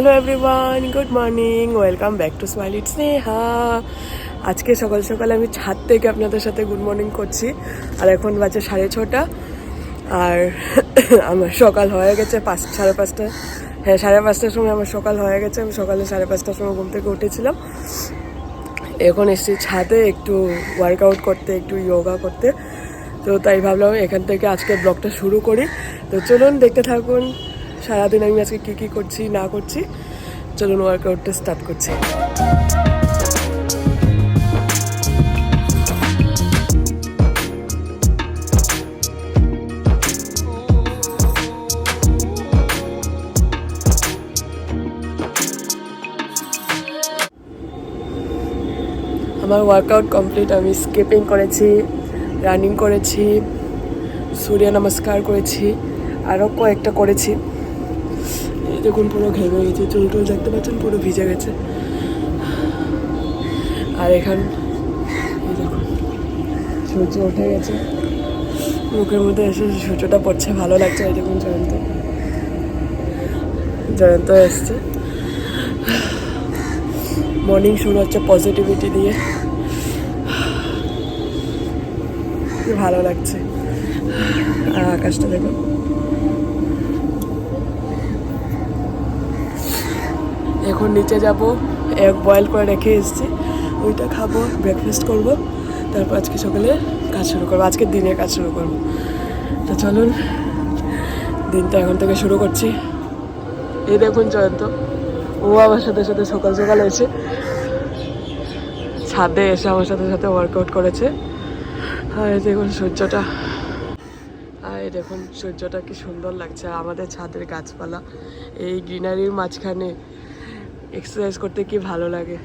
Hello everyone good morning welcome back to smile it's Neha আজকে সকাল সকাল আমি ছাদ থেকে আপনাদের সাথে গুড মর্নিং করছি। আর এখন বাজে সাড়ে ছটা। আর আমার সকাল হয়ে গেছে পাঁচ সাড়ে পাঁচটা হ্যাঁ সাড়ে পাঁচটার সময় আমার সকাল হয়ে গেছে। আমি সকালে সাড়ে পাঁচটার সময় ঘুম থেকে উঠেছিলাম। এখন এসেছি ছাদে একটু ওয়ার্কআউট করতে, একটু যোগা করতে। তো তাই ভাবলাম এখান থেকে আজকে ব্লগটা শুরু করি। তো চলুন দেখতে থাকুন। সারাদিন আমি আজকে কী কী করছি, না করছি, চলুন ওয়ার্কআউটটা স্টার্ট করছি। আমার ওয়ার্কআউট কমপ্লিট আমি স্কিপিং করেছি রানিং করেছি, সূর্য নমস্কার করেছি আরও কয়েকটা করেছি। দেখুন পুরো ঘেমে গেছে, চুল টুল দেখতে পাচ্ছেন, পুরো ভিজে গেছে। আর এখান দেখুন, সূর্য উঠে গেছে। মুখের মধ্যে এসে সূর্যটা পড়ছে, ভালো লাগছে এই দেখুন জয়ন্ত। জয়ন্ত এসছে। মর্নিং শুরু হচ্ছে পজিটিভিটি দিয়ে। ভালো লাগছে। আর আকাশটা দেখো এখন নিচে যাব এক বয়েল করে রেখে এসেছি। ওইটা খাব ব্রেকফাস্ট করব, তারপর আজকে সকালে কাজ শুরু করব আজকের দিনে কাজ শুরু করব। তো চলুন, দিনটা এখন থেকে শুরু করছি। এই দেখুন জয়ন্ত, ও আমার সাথে সাথে সকাল সকাল এসে ছাদে এসে আমার সাথে সাথে ওয়ার্কআউট করেছে। আর এই দেখুন সূর্যটা। আর এই দেখুন সূর্যটা কি সুন্দর লাগছে। আমাদের ছাদের গাছপালা, এই গ্রিনারির মাঝখানে এক্সারসাইজ করতে কি ভালো লাগে?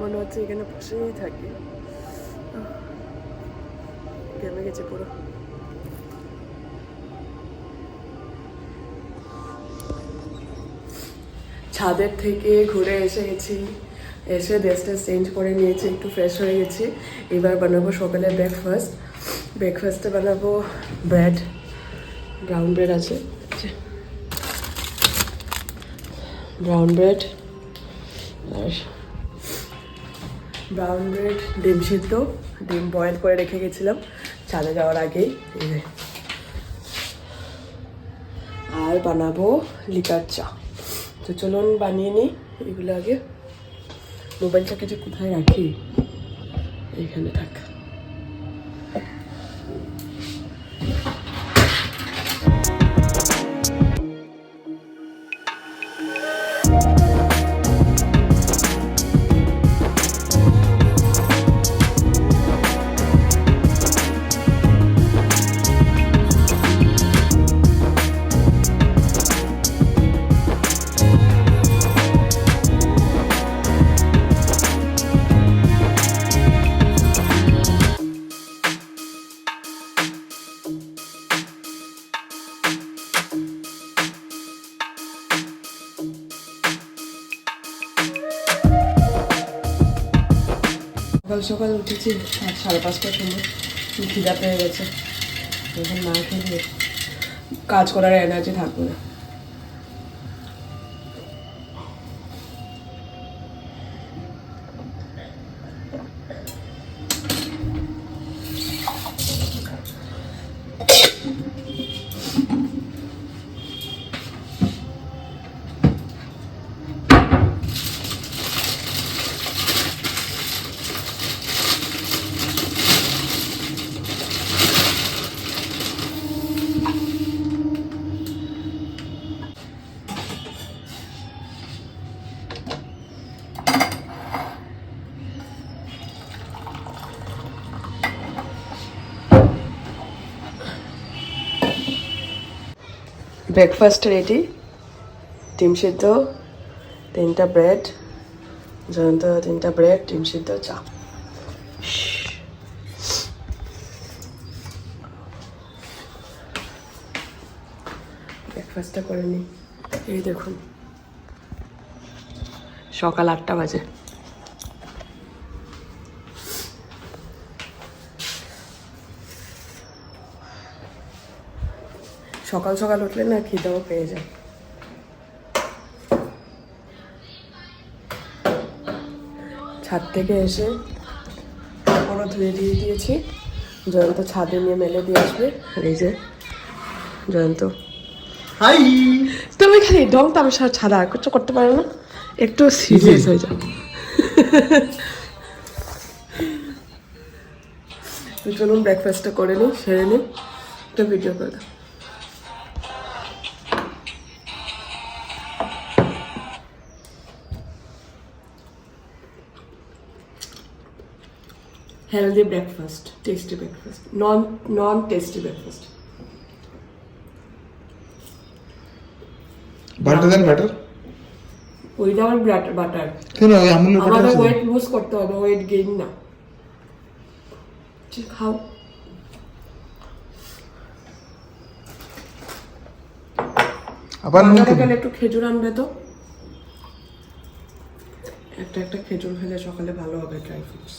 মনে হচ্ছে এখানে বসেই থাকি। ঘেমে গেছে পুরো। ছাদের থেকে ঘুরে এসে গেছি। এসে ড্রেসটা চেঞ্জ করে নিয়েছি, একটু ফ্রেশ হয়ে গেছি। এবার বানাবো সকালে ব্রেকফাস্ট ব্রেকফাস্টে বানাবো ব্রেড ব্রাউন ব্রেড আছে। ব্রাউন ব্রেড আর ব্রাউন ব্রেড ডিম সিদ্ধ। ডিম বয়েল করে রেখে গেছিলাম, চালে যাওয়ার আগেই। আর বানাবো লিকার চা। তো চলুন বানিয়ে নিই, এগুলো আগে। মোবাইলটাকে যে কোথায় রাখি এইখানে থাক। সকাল সকাল উঠেছি, আর সাড়ে পাঁচটার সময় খিদা পেয়ে গেছে। এখন না খেলে কাজ করার এনার্জি থাকবে না। ব্রেকফাস্ট রেডি ডিম সিদ্ধ তিনটা ব্রেড জয়ন্ত তিনটা ব্রেড ডিম সিদ্ধ চা। ব্রেকফাস্টটা করে নিই এই দেখুন, সকাল আটটা বাজে। সকাল সকাল উঠলে না খিদেও পেয়ে যায়। ছাদ থেকে এসে কাপড়ও ধুয়ে দিয়ে দিয়েছি। জয়ন্ত ছাদে নিয়ে মেলে দিয়ে আসবে। আর এই যে জয়ন্ত। হাই! তুমি খালি ডং তামাশা ছাড়া আর কিছু করতে পারো না। একটু সিরিয়াস হয়ে যাও। চলুন ব্রেকফাস্টটা করে নিই সেরে নিই। একটা ভিডিও করে দাও। Healthy breakfast tasty breakfast non non tasty breakfast butter then butter without butter কেন ওই আমুলের বাটার আমাদের ওয়েট লুজ করতে হবে ওয়েট গেইন না. ঠিক খাও আবার। গেলে একটু খেজুর আনবে তো। একটা একটা খেজুর খেলে সকালে ভালো হবে ড্রাই ফ্রুটস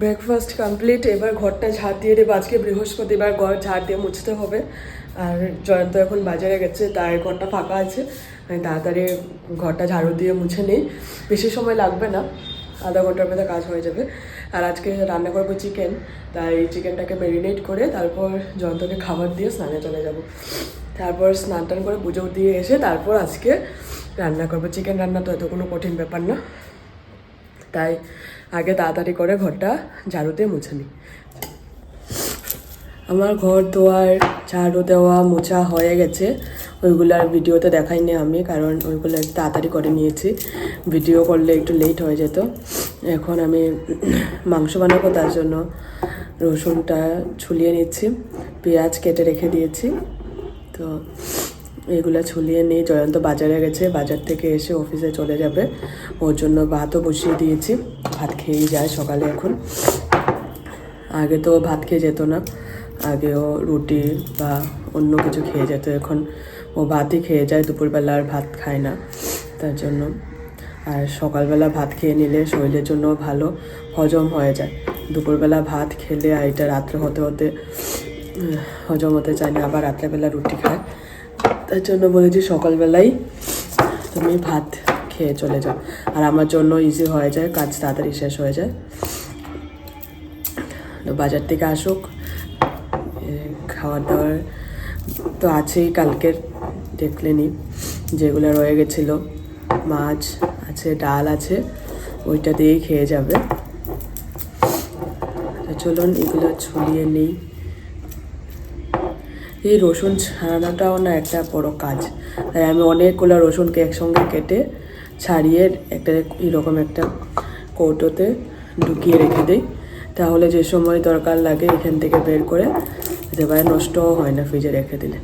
ব্রেকফাস্ট কমপ্লিট এবার ঘরটা ঝাড় দিয়ে দেবো। আজকে বৃহস্পতিবার ঘর ঝাড় দিয়ে মুছতে হবে। আর জয়ন্ত এখন বাজারে গেছে, তাই ঘরটা ফাঁকা আছে। আমি তাড়াতাড়ি ঘরটা ঝাড়ু দিয়ে মুছে নিই। বেশি সময় লাগবে না, আধা ঘণ্টার মধ্যে কাজ হয়ে যাবে। আর আজকে রান্না করব চিকেন তাই চিকেনটাকে ম্যারিনেট করে তারপর জয়ন্তকে খাবার দিয়ে স্নানে চলে যাব। তারপর স্নান টান করে পুজো দিয়ে এসে তারপর আজকে রান্না করব। চিকেন রান্না তো এত কোনো কঠিন ব্যাপার না। তাই আগে তাড়াতাড়ি করে ঘরটা ঝাড়ুতে মুছে নিই আমার ঘর দোয়ার, ঝাড়ু দেওয়া, মোছা হয়ে গেছে। ওইগুলো আর ভিডিওতে দেখাইনি আমি, কারণ ওইগুলো একটু তাড়াতাড়ি করে নিয়েছি। ভিডিও করলে একটু লেট হয়ে যেত। এখন আমি মাংস বানাবো, তার জন্য রসুনটা ছুলিয়ে নিচ্ছি, পেঁয়াজ কেটে রেখে দিয়েছি। তো এগুলো ছুলিয়ে নিয়ে জয়ন্ত বাজারে গেছে। বাজার থেকে এসে অফিসে চলে যাবে। ওর জন্য ভাতও বসিয়ে দিয়েছি। ভাত খেয়েই যায় সকালে এখন। আগে তো ভাত খেয়ে যেত না। আগেও রুটি বা অন্য কিছু খেয়ে যেত। এখন ও ভাতই খেয়ে যায়। দুপুরবেলা আর ভাত খায় না। তার জন্য আর সকালবেলা ভাত খেয়ে নিলে শরীরের জন্য ভালো। হজম হয়ে যায়। দুপুরবেলা ভাত খেলে আর এটা রাত্রে হতে হতে হজম হতে চায় না। আবার রাত্রেবেলা রুটি খায়। তার জন্য বলেছি সকালবেলাই তুমি ভাত খেয়ে চলে যাও। আর আমার জন্য ইজি হয়ে যায়, কাজ তাড়াতাড়ি শেষ হয়ে যায়। তো বাজার থেকে আসুক খাবার দাবার তো আছেই কালকের দেখলেনি যেগুলো রয়ে গেছিল। মাছ আছে, ডাল আছে, ওইটা দিয়েই খেয়ে যাবে। চলুন এগুলো ছড়িয়ে নিই। এই রসুন ছাড়ানোটাও না একটা বড় কাজ। তাই আমি অনেকগুলো রসুনকে একসঙ্গে কেটে ছাড়িয়ে একটা এরকম একটা কৌটোতে ঢুকিয়ে রেখে দিই। তাহলে যে সময় দরকার লাগে এখান থেকে বের করে পারে, নষ্টও হয় না ফ্রিজে রেখে দিলে।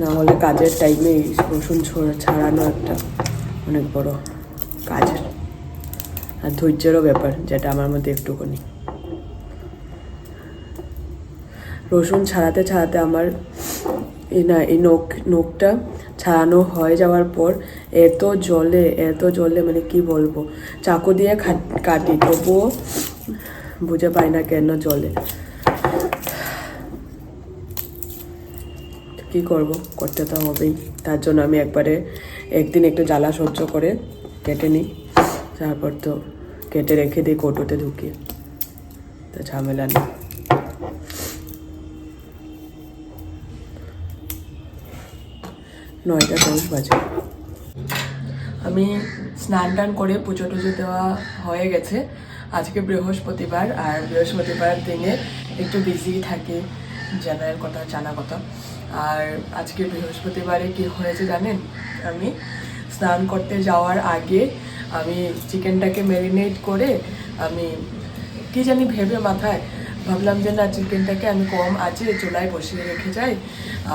না হলে কাজের টাইমে রসুন ছাড়ানো একটা অনেক বড় কাজের। আর ধৈর্যেরও ব্যাপার, যেটা আমার মধ্যে একটুখানি। রসুন ছাড়াতে ছাড়াতে আমার এই না, এই নখ, নখটা ছাড়ানো হয়ে যাওয়ার পর এত জলে এত জলে মানে কি বলব, চাকু দিয়ে কাটি, তবুও বুঝে পাই না কেন জলে। কি করব, করতে তো হবেই। তার জন্য আমি একবারে, একদিন একটু জ্বালা সহ্য করে কেটে নিই। তারপর তো কেটে রেখে দিই কৌটোতে ঢুকিয়ে। তো ঝামেলা নেই। নয়টা দশ বাজে। আমি স্নান টান করে পুজো টুজো দেওয়া হয়ে গেছে। আজকে বৃহস্পতিবার আর বৃহস্পতিবার দিনে একটু বিজি থাকি, জানার কথা, জানা কথা। আর আজকে বৃহস্পতিবারে কি হয়েছে জানেন? আমি স্নান করতে যাওয়ার আগে আমি চিকেনটাকে ম্যারিনেট করে আমি কি জানি ভেবে মাথায় ভাবলাম যে না চিকেনটাকে আমি কম আছে, চুলায় বসিয়ে রেখে যাই,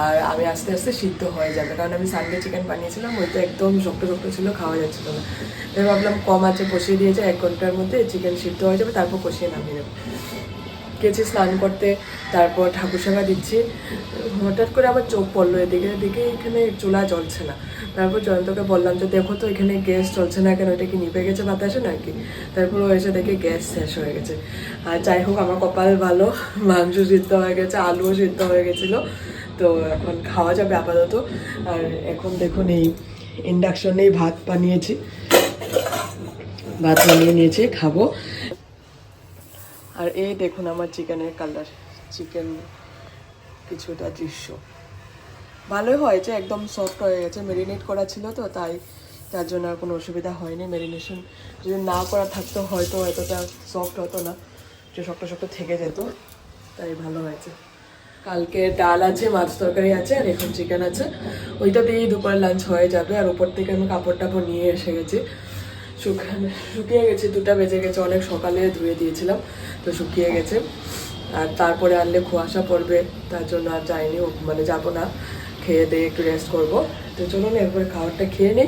আর আমি আস্তে আস্তে সিদ্ধ হয়ে যাবে। কারণ আমি সানডে চিকেন বানিয়েছিলাম, ওই তো একদম শক্ত শক্ত ছিল, খাওয়া যাচ্ছিল না। তাই ভাবলাম কম আছে, বসিয়ে দিয়েছে এক ঘণ্টার মধ্যে চিকেন সিদ্ধ হয়ে যাবে, তারপর কষিয়ে নামিয়ে নেব। গেছি, স্নান করতে, তারপর ঠাকুর সেবা দিচ্ছি। হঠাৎ করে আবার চোখ পড়ল এদিকে এদিকে, এখানে চুলা জ্বলছে না। তারপর জয়ন্তকে বললাম যে, দেখো তো, এখানে গ্যাস চলছে না কেন? এটা কি নিভে গেছে বাতাসে নাকি? তারপর ও এসে দেখে গ্যাস শেষ হয়ে গেছে। আর যাই হোক, আমার কপাল ভালো, মাংস সিদ্ধ হয়ে গেছে, আলুও সিদ্ধ হয়ে গেছিল। তো এখন খাওয়া যাবে আপাতত। আর এখন দেখুন এই ইন্ডাকশনেই ভাত বানিয়েছি। ভাত বানিয়ে নিয়েছি, খাব। আর এই দেখুন আমার চিকেনের কালার, চিকেন কিছুটা দৃশ্য। ভালোই হয়েছে, একদম সফট হয়ে গেছে মেরিনেট করা ছিল তো, তাই তার জন্য আর কোনো অসুবিধা হয়নি। মেরিনেশন যদি না করা থাকতো হয়তো এতটা সফট হতো না যে শক্ত শক্ত থেকে যেত, তাই ভালো হয়েছে। কালকে ডাল আছে, মাছ তরকারি আছে, আর এখন চিকেন আছে। ওইটা দিয়েই দুপুর লাঞ্চ হয়ে যাবে, আর উপর থেকে আমি কাপড় টাপড় নিয়ে এসে গেছি। শুকানো শুকিয়ে গেছে, দুটা বেজে গেছে, অনেক সকালে ধুয়ে দিয়েছিলাম, তো শুকিয়ে গেছে। আর তারপরে আনলে কুয়াশা পড়বে, তার জন্য আর যাইনি মানে যাব না। খেয়ে দিয়ে একটু রেস্ট করব। তো চলুন একবার খাবারটা খেয়ে নিই।